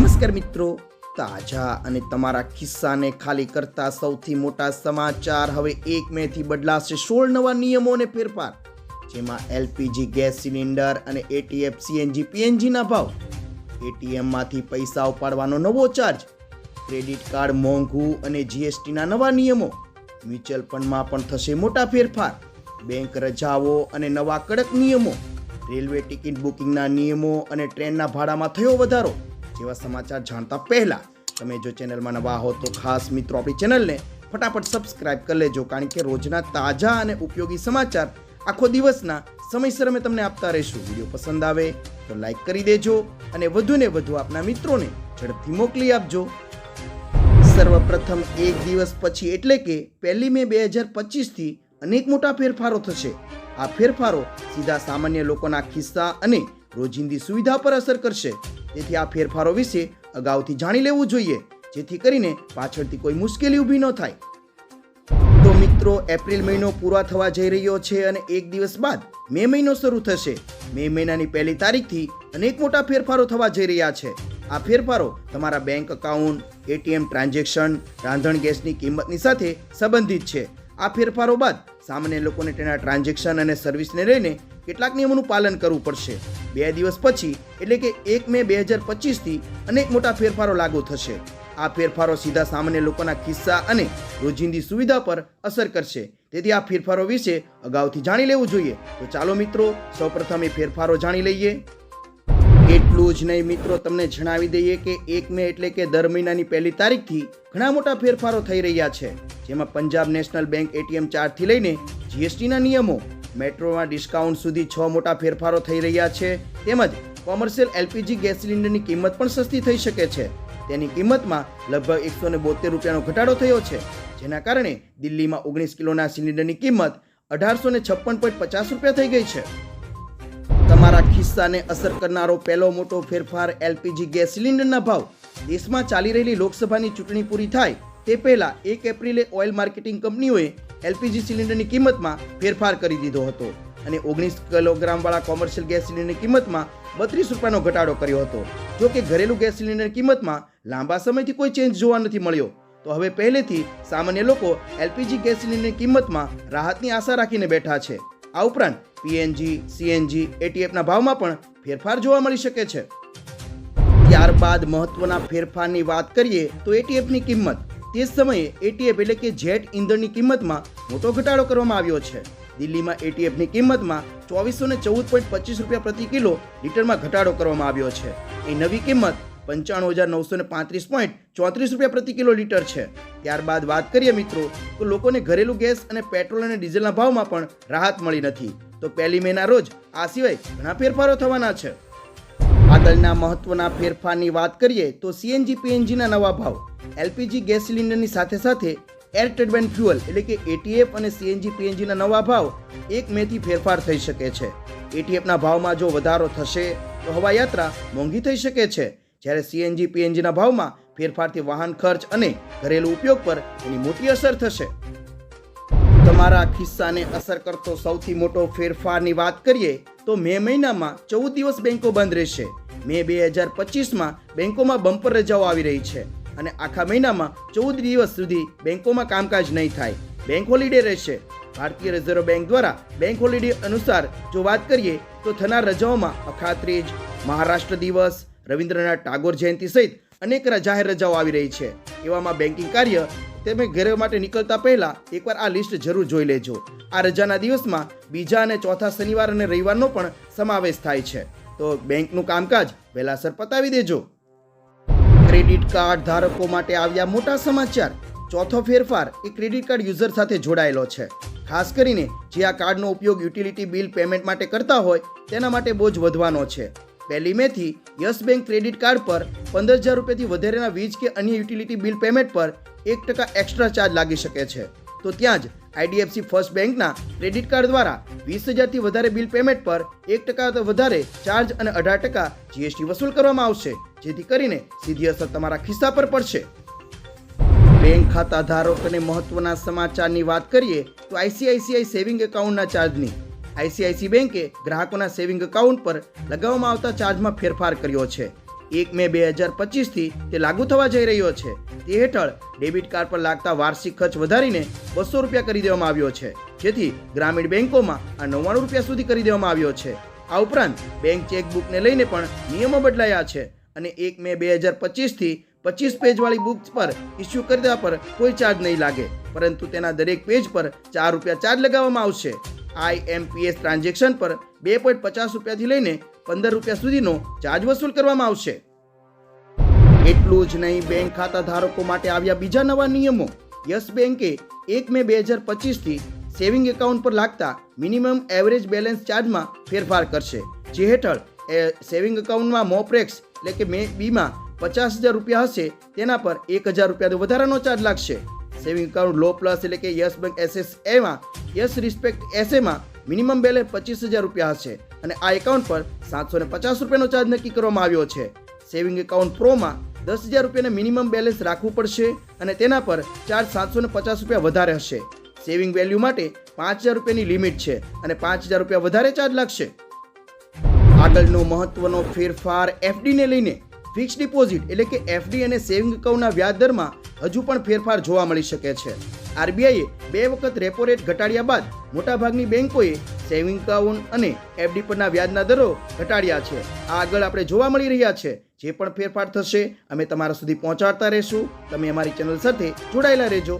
નમસ્કાર મિત્રો, તાજા અને તમારા ખિસ્સાને ખાલી કરતા સૌથી મોટા સમાચાર હવે એક મે થી બદલાશે સોળ નવા નિયમો અને ફેરફાર, જેમાં એલપીજી ગેસ સિલિન્ડર અને એટીએફ સીએનજી પીએનજીના ભાવ, એટીએમમાંથી પૈસા ઉપાડવાનો નવો ચાર્જ, ક્રેડિટ કાર્ડ મોંઘું અને જીએસટીના નવા નિયમો, મ્યુચ્યુઅલ ફંડમાં પણ થશે મોટા ફેરફાર, બેંક રજાઓ અને નવા કડક નિયમો, રેલવે ટિકિટ બુકિંગના નિયમો અને ટ્રેનના ભાડામાં થયો વધારો. જેવા સમાચાર જાણતા પહેલા તમે જો ચેનલમાં નવા હો તો ખાસ મિત્રો આપણી ચેનલને ફટાફટ સબસ્ક્રાઇબ કરી લેજો, કારણ કે રોજના તાજા અને ઉપયોગી સમાચાર આખો દિવસના સમયસર અમે તમને આપતા રહીશું. વીડિયો પસંદ આવે તો લાઈક કરી દેજો અને વધુને વધુ આપના મિત્રોને ઝડપથી મોકલી આપજો. સર્વપ્રથમ એક દિવસ પછી એટલે કે પહેલી મે બે હજાર પચીસથી અનેક મોટા ફેરફારો થશે. આ ફેરફારો સીધા સામાન્ય લોકોના ખિસ્સા અને રોજિંદી સુવિધા પર અસર કરશે. તેથી આ ફેરફારો વિશે અગાઉથી જાણી લેવું જોઈએ, જેથી કરીને પાછળથી કોઈ મુશ્કેલી ઊભી ન થાય. તો મિત્રો, એપ્રિલ મહિનો પૂરા થવા જઈ રહ્યો છે અને એક દિવસ બાદ મે મહિનો શરૂ થશે. મે મહિનાની પહેલી તારીખથી અનેક મોટા ફેરફારો થવા જઈ રહ્યા છે. આ ફેરફારો તમારા બેંક એકાઉન્ટ, એટીએમ ટ્રાન્ઝેક્શન, રાંધણ ગેસની કિંમતની સાથે સંબંધિત છે. આ ફેરફારો બાદ સામાન્ય લોકોને તેના ટ્રાન્ઝેક્શન અને સર્વિસને લઈને કેટલાક નિયમોનું પાલન કરવું પડશે. બે દિવસ પછી, એટલે કે એક મે બે હજાર પચીસથી અનેક મોટા ફેરફારો લાગુ થશે. આ ફેરફારો સીધા સામાન્ય લોકોના કિસ્સા અને રોજિંદી સુવિધા પર અસર કરશે. તેથી આ ફેરફારો વિશે અગાઉથી જાણી લેવું જોઈએ. તો ચાલો મિત્રો, સૌપ્રથમ એ ફેરફારો જાણી લઈએ. એટલું જ નહીં મિત્રો, તમને જણાવી દઈએ કે એક મે એટલે કે દર મહિનાની પહેલી તારીખથી ઘણા મોટા ફેરફારો થઈ રહ્યા છે. જેમાં પંજાબ નેશનલ બેંક એટીએમ ચાર્જથી લઈને જીએસટીના નિયમો મેટ્રોમાં ડિસ્કાઉન્ટ સુધી છ મોટા ફેરફારો થઈ રહ્યા છે. તેમજ કોમર્શિયલ એલપીજી ગેસ સિલિન્ડરની કિંમત પણ સસ્તી થઈ શકે છે. તેની કિંમતમાં લગભગ એકસો ને બોતેર રૂપિયાનો ઘટાડો થયો છે. જેના કારણે દિલ્હીમાં ઓગણીસ કિલોના સિલિન્ડરની કિંમત અઢારસો ને છપ્પન પોઈન્ટ પચાસ રૂપિયા થઈ ગઈ છે. તમારા ખિસ્સાને અસર કરનારો પહેલો મોટો ફેરફાર એલપીજી ગેસ સિલિન્ડરના ભાવ. દેશમાં ચાલી રહેલી લોકસભાની ચૂંટણી પૂરી થાય તે પહેલાં એક એપ્રિલે ઓઇલ માર્કેટિંગ કંપનીઓએ એલપીજી સિલિન્ડરની કિંમતમાં ફેરફાર કરી દીધો હતો અને ઓગણીસ કિલોગ્રામવાળા કોમર્શિયલ ગેસ સિલિન્ડરની કિંમતમાં બત્રીસ રૂપિયાનો ઘટાડો કર્યો હતો. જો કે ઘરેલું ગેસ સિલિન્ડરની કિંમતમાં લાંબા સમયથી કોઈ ચેન્જ જોવા નથી મળ્યો. તો હવે પહેલેથી સામાન્ય લોકો એલપીજી ગેસ સિલિન્ડરની કિંમતમાં રાહતની આશા રાખીને બેઠા છે. આ ઉપરાંત પીએનજી સીએનજી એટીએફના ભાવમાં પણ ફેરફાર જોવા મળી શકે છે. ત્યારબાદ મહત્વના ફેરફારની વાત કરીએ તો એટીએફની કિંમત. તે સમયે એટીએફ એટલે કે જેટ ઇંધણની કિંમતમાં મોટો ઘટાડો કરવામાં આવ્યો છે. દિલ્હીમાં એટીએફની કિંમતમાં ચોવીસો ને ચૌદ પોઈન્ટ પચીસ રૂપિયા પ્રતિ કિલો લીટરમાં ઘટાડો કરવામાં આવ્યો છે. એ નવી કિંમત પંચાણું હજાર નવસો ને પાંત્રીસ પોઈન્ટ ચોત્રીસ રૂપિયા પ્રતિ કિલો લીટર છે. ત્યારબાદ વાત કરીએ મિત્રો, તો લોકોને ઘરેલું ગેસ અને પેટ્રોલ અને ડીઝલના ભાવમાં પણ રાહત મળી નથી. તો પહેલી મેના રોજ આ સિવાય ઘણા ફેરફારો થવાના છે. આગળના મહત્વના ફેરફારની વાત કરીએ તો સીએનજી પીએનજીના નવા ભાવ. એલપીજી ગેસ સિલિન્ડરની સાથે સાથે એર ટર્બાઇન ફ્યુઅલ એટલે કે એટીએફ અને સીએનજી પીએનજીના નવા ભાવ એક મેથી ફેરફાર થઈ શકે છે. એટીએફના ભાવમાં જો વધારો થશે, તો હવાયાત્રા મોંઘી થઈ શકે છે. જ્યારે સીએનજી પીએનજીના ભાવમાં ફેરફારથી વાહન ખર્ચ અને ઘરેલું ઉપયોગ પર એની મોટી અસર થશે. તમારા ખિસ્સાને અસર કરતો સૌથી મોટો ફેરફારની વાત કરીએ તો મે મહિનામાં ચૌદ દિવસ બેંકો બંધ રહેશે. મે બે હજાર પચીસમાં બેંકોમાં બમ્પર રજાઓ આવી રહી છે અને આખા મહિનામાં ચૌદ દિવસ સુધી બેંકોમાં કામકાજ નહીં થાય. બેંક હોલિડે રહેશે. ભારતીય રિઝર્વ બેંક દ્વારા બેંક હોલિડે અનુસાર જો વાત કરીએ તો થનાર રજાઓમાં અખાત્રીજ મહારાષ્ટ્ર દિવસ, રવિન્દ્રનાથ ટાગોર જયંતિ સહિત અનેક જાહેર રજાઓ આવી રહી છે. એવામાં બેન્કિંગ કાર્ય તમે ઘરે માટે નીકળતા પહેલા એકવાર આ લિસ્ટ જરૂર જોઈ લેજો. આ રજાના દિવસમાં બીજા અને ચોથા શનિવાર અને રવિવારનો પણ સમાવેશ થાય છે. તો બેંકનું કામકાજ વહેલાસર પતાવી દેજો. ક્રેડિટ કાર્ડ ધારકો માટે આવ્યા મોટા સમાચાર. ચોથો ફેરફાર એ ક્રેડિટ કાર્ડ યુઝર સાથે જોડાયેલો છે. ખાસ કરીને જે આ કાર્ડનો ઉપયોગ યુટિલિટી બિલ પેમેન્ટ માટે કરતા હોય તેના માટે બોજ વધવાનો છે. પહેલી મેથી યસ બેંક ક્રેડિટ કાર્ડ પર પંદર હજાર રૂપિયાથી વધારેના વીજ કે અન્ય યુટિલિટી બિલ પેમેન્ટ પર એક ટકા એક્સ્ટ્રા ચાર્જ લાગી શકે છે. તો ત્યાં જ આઈડીએફસી ફર્સ્ટ બેંકના ક્રેડિટ કાર્ડ દ્વારા વીસ હજારથી વધારે બિલ પેમેન્ટ પર એક ટકા વધારે ચાર્જ અને અઢાર ટકા જીએસટી વસૂલ કરવામાં આવશે, જેથી કરીને સીધી અસર તમારા ખિસ્સા પર પડશે. બેંક ખાતા ધારકોને મહત્વના સમાચારની વાત કરીએ, તો આઈસીઆઈસીઆઈ સેવિંગ એકાઉન્ટના ચાર્જની. આઈસીઆઈસી બેંકે ગ્રાહકોના સેવિંગ એકાઉન્ટ પર લગાવવામાં આવતા ચાર્જમાં ફેરફાર કર્યો છે. એક મે બે હજાર પચીસથી તે લાગુ થવા જઈ રહ્યો છે. તે હેઠળ ડેબિટ કાર્ડ પર લાગતા વાર્ષિક ખર્ચ વધારીને બસો રૂપિયા કરી દેવામાં આવ્યો છે. જેથી ગ્રામીણ બેંકોમાં આ નવ્વાણું રૂપિયા સુધી કરી દેવામાં આવ્યો છે. આ ઉપરાંત બેંક ચેકબુકને લઈને પણ નિયમો બદલાયા છે અને એક મે બે હજાર પચીસથી પચીસ પેજવાળી બુક્સ પર ઇસ્યુ કરવા પર કોઈ ચાર્જ નહીં લાગે. પરંતુ તેના દરેક પેજ પર ચાર રૂપિયા ચાર્જ લગાવવામાં આવશે. આઈએમપીએસ ટ્રાન્ઝેક્શન પર બે પોઈન્ટ પચાસ રૂપિયાથી લઈને પંદર રૂપિયા સુધીનો ચાર્જ વસૂલ કરવામાં આવશે. એટલું જ નહીં, બેંક ખાતા ધારકો માટે આવ્યા બીજા નવા નિયમો. યસ બેંકે એક મે બે હજાર પચીસથી સેવિંગ એકાઉન્ટ પર લાગતા મિનિમમ એવરેજ બેલેન્સ ચાર્જમાં ફેરફાર કરશે. જે હેઠળ સેવિંગ એકાઉન્ટમાં મોપરેક્સ એટલે કે મે બીમાં પચાસ હજાર રૂપિયા હશે, તેના પર એક હજાર રૂપિયાનો વધારાનો ચાર્જ લાગશે. સેવિંગ એકાઉન્ટ લો પ્લસ એટલે કે યસ બેંક એસએસ એમાં, યસ રિસ્પેક્ટ એસએમાં મિનિમમ બેલેન્સ પચીસ હજાર રૂપિયા હશે. અને આ એકાઉન્ટ પર સાતસો ને પચાસ રૂપિયાનો ચાર્જ નક્કી કરવામાં આવ્યો છે. સેવિંગ એકાઉન્ટ પ્રોમાં દસ હજાર રૂપિયાને મિનિમમ બેલેન્સ રાખવું પડશે અને તેના પર ચાર્જ સાતસો ને પચાસ રૂપિયા વધારે હશે. સેવિંગ વેલ્યુ માટે પાંચ હજાર રૂપિયાની લિમિટ છે અને પાંચ હજાર રૂપિયા વધારે ચાર્જ લાગશે. આગળનો મહત્વનો ફેરફાર એફડીને લઈને ફિક્સ ડિપોઝિટ એટલે કે એફડી અને સેવિંગ એકાઉન્ટના વ્યાજ દરમાં હજુ પણ ફેરફાર જોવા મળી શકે છે. આરબીઆઈએ બે વખત રેપો રેટ ઘટાડ્યા બાદ મોટાભાગની બેંકોએ સેવિંગ એકાઉન્ટ અને એફડી પરના વ્યાજના દરો ઘટાડ્યા છે. આ આગળ આપણે જોવા મળી રહ્યા છે જે પણ ફેરફાર થશે, અમે તમારા સુધી પહોંચાડતા રહીશું. તમે અમારી ચેનલ સાથે જોડાયેલા રહેજો.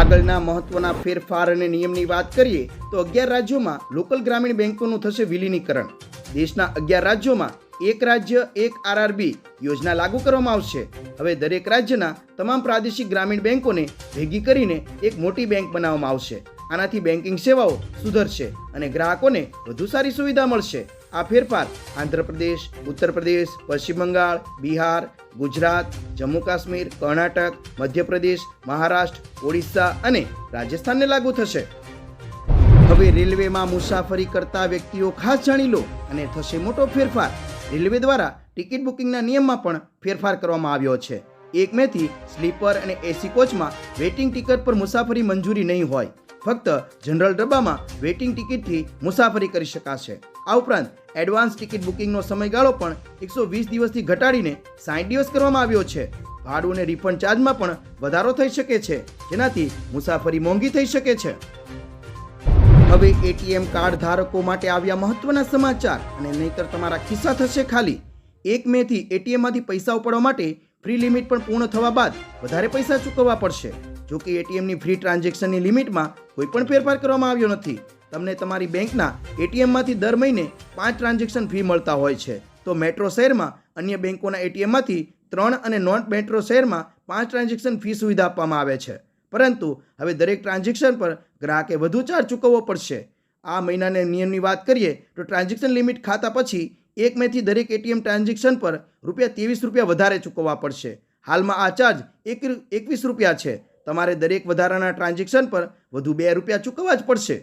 આગળના મહત્વના ફેરફાર અને નિયમની વાત કરીએ, તો અગિયાર રાજ્યોમાં લોકલ ગ્રામીણ બેન્કોનું થશે વિલીનીકરણ. દેશના અગિયાર રાજ્યોમાં એક રાજ્ય, એક આરઆરબી યોજના લાગુ કરવામાં આવશે. હવે દરેક રાજ્યના તમામ પ્રાદેશિક ગ્રામીણ બેંકોને ભેગી કરીને એક મોટી બેંક બનાવવામાં આવશે. આનાથી બેન્કિંગ સેવાઓ સુધરશે અને ગ્રાહકોને વધુ સારી સુવિધા મળશે. આ ફેરફાર આંધ્રપ્રદેશ ઉત્તર પ્રદેશ પશ્ચિમ બંગાળ, બિહાર, ગુજરાત જમ્મુ કાશ્મીર કર્ણાટક, મધ્યપ્રદેશ, મહારાષ્ટ્ર, ઓડિશા અને રાજસ્થાનને લાગુ થશે. હવે રેલવેમાં મુસાફરી કરતા વ્યક્તિઓ ખાસ જાણી લો અને થશે મોટો ફેરફાર. રેલવે દ્વારા ટિકિટ બુકિંગના નિયમમાં પણ ફેરફાર કરવામાં આવ્યો છે. એક મેથી, સ્લીપર અને એસી કોચમાં વેઇટિંગ ટિકિટ પર મુસાફરી મંજૂરી નહીં હોય. ફક્ત જનરલ ડબ્બામાં વેઇટિંગ ટિકિટથી મુસાફરી કરી શકાશે. આ ઉપરાંત એડવાન્સ ટિકિટ બુકિંગનો સમયગાળો પણ એકસો વીસ દિવસથી ઘટાડીને સાઠ દિવસ કરવામાં આવ્યો છે. ભાડું અને રિફંડ ચાર્જમાં પણ વધારો થઈ શકે છે. જેનાથી મુસાફરી મોંઘી થઈ શકે છે. હવે એટીએમ કાર્ડ ધારકો માટે આવ્યા મહત્વના સમાચાર અને નહીતર તમારા ખિસ્સા થશે ખાલી. એક મે થી એટીએમમાંથી પૈસા ઉપાડવા માટે ફ્રી લિમિટ પણ પૂર્ણ થવા બાદ વધારે પૈસા ચૂકવવા પડશે. જો કે એટીએમની ફ્રી ટ્રાન્ઝેક્શનની લિમિટમાં કોઈ પણ ફેરફાર કરવામાં આવ્યો નથી. તમને તમારી બેંકના એટીએમમાંથી દર મહિને પાંચ ટ્રાન્ઝેક્શન ફી મળતા હોય છે. તો મેટ્રો શહેરમાં અન્ય બેંકોના એટીએમમાંથી ત્રણ અને નોન મેટ્રો શહેરમાં પાંચ ટ્રાન્ઝેક્શન ફી સુવિધા આપવામાં આવે છે. પરંતુ હવે દરેક ટ્રાન્ઝેક્શન પર ગ્રાહકે વધુ ચાર્જ ચૂકવવો પડશે. આ મહિનાના નિયમની વાત કરીએ તો ટ્રાન્ઝેક્શન લિમિટ ખાતા પછી એક મેથી દરેક એટીએમ ટ્રાન્ઝેક્શન પર રૂપિયા ત્રેવીસ રૂપિયા વધારે ચૂકવવા પડશે. હાલમાં આ ચાર્જ એક એકવીસ રૂપિયા છે. તમારે દરેક વધારાના ટ્રાન્ઝેક્શન પર વધુ બે રૂપિયા ચૂકવવા જ પડશે.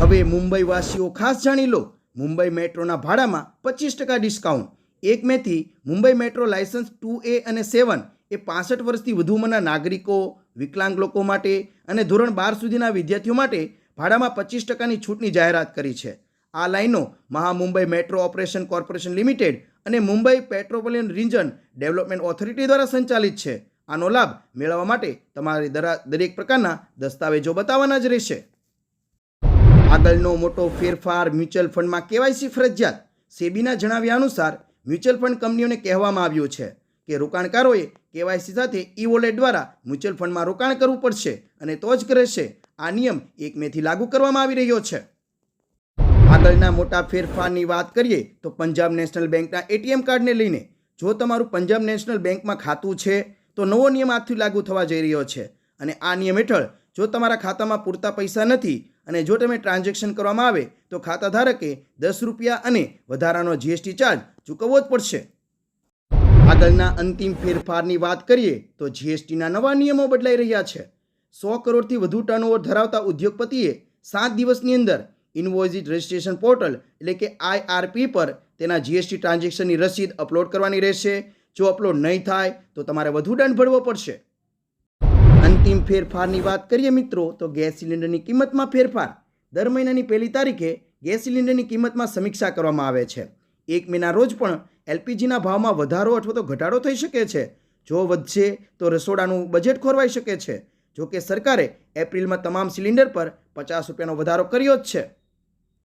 હવે મુંબઈવાસીઓ ખાસ જાણી લો. મુંબઈ મેટ્રોના ભાડામાં પચીસ ટકા ડિસ્કાઉન્ટ. એક મેથી Mumbai metro licence two A અને સેવન એ પાસઠ વર્ષથી વધુ ઉંમરના નાગરિકો, વિકલાંગ લોકો માટે અને ધોરણ બાર સુધીના વિદ્યાર્થીઓ માટે ભાડામાં પચીસ ટકાની છૂટની જાહેરાત કરી છે. આ લાઈનો Mahamumbai metro operation corporation limited અને Mumbai metropolitan region development authority દ્વારા સંચાલિત છે. આનો લાભ મેળવવા માટે તમારે દરા, દરેક પ્રકારના દસ્તાવેજો બતાવવાના જ રહેશે. આગળનો મોટો ફેરફાર મ્યુચ્યુઅલ ફંડમાં કેવાયસી ફરજિયાત. સેબીના જણાવ્યા અનુસાર, મ્યુચ્યુઅલ ફંડ કંપનીઓને કહેવામાં આવ્યું છે કે રોકાણકારોએ કેવાયસી સાથે ઈ વોલેટ દ્વારા મ્યુચ્યુઅલ ફંડમાં રોકાણ કરવું પડશે અને તો જ રહેશે. આ નિયમ એક મેથી લાગુ કરવામાં આવી રહ્યો છે. આગળના મોટા ફેરફારની વાત કરીએ તો પંજાબ નેશનલ બેંકના એટીએમ કાર્ડને લઈને જો તમારું પંજાબ નેશનલ બેંકમાં ખાતું છે, તો નવો નિયમ આજથી લાગુ થવા જઈ રહ્યો છે. અને આ નિયમ હેઠળ જો તમારા ખાતામાં પૂરતા પૈસા નથી અને જો તમે ટ્રાન્ઝેક્શન કરવામાં આવે, તો ખાતા ધારકે દસ રૂપિયા અને વધારાનો જીએસટી ચાર્જ ચૂકવવો જ પડશે. આગળના અંતિમ ફેરફારની વાત કરીએ તો જીએસટીના નવા નિયમો બદલાઈ રહ્યા છે. સો કરોડથી વધુ ટર્નઓવર ધરાવતા ઉદ્યોગપતિએ સાત દિવસની અંદર ઇન્વોઇઝિટ રજિસ્ટ્રેશન પોર્ટલ એટલે કે આઈઆરપી પર તેના જીએસટી ટ્રાન્ઝેક્શનની રસીદ અપલોડ કરવાની રહેશે. જો અપલોડ નહીં થાય તો તમારે વધુ દંડ ભરવો પડશે. અંતિમ ફેરફારની વાત કરીએ મિત્રો, તો ગેસ સિલિન્ડરની કિંમતમાં ફેરફાર. દર મહિનાની પહેલી તારીખે ગેસ સિલિન્ડરની કિંમતમાં સમીક્ષા કરવામાં આવે છે. એક મહિના રોજ પણ એલપીજીના ભાવમાં વધારો અથવા તો ઘટાડો થઈ શકે છે? જો વધશે, તો રસોડાનું બજેટ ખોરવાઈ શકે છે. જો કે સરકારે એપ્રિલમાં તમામ સિલિન્ડર પર પચાસ રૂપિયાનો વધારો કર્યો જ છે.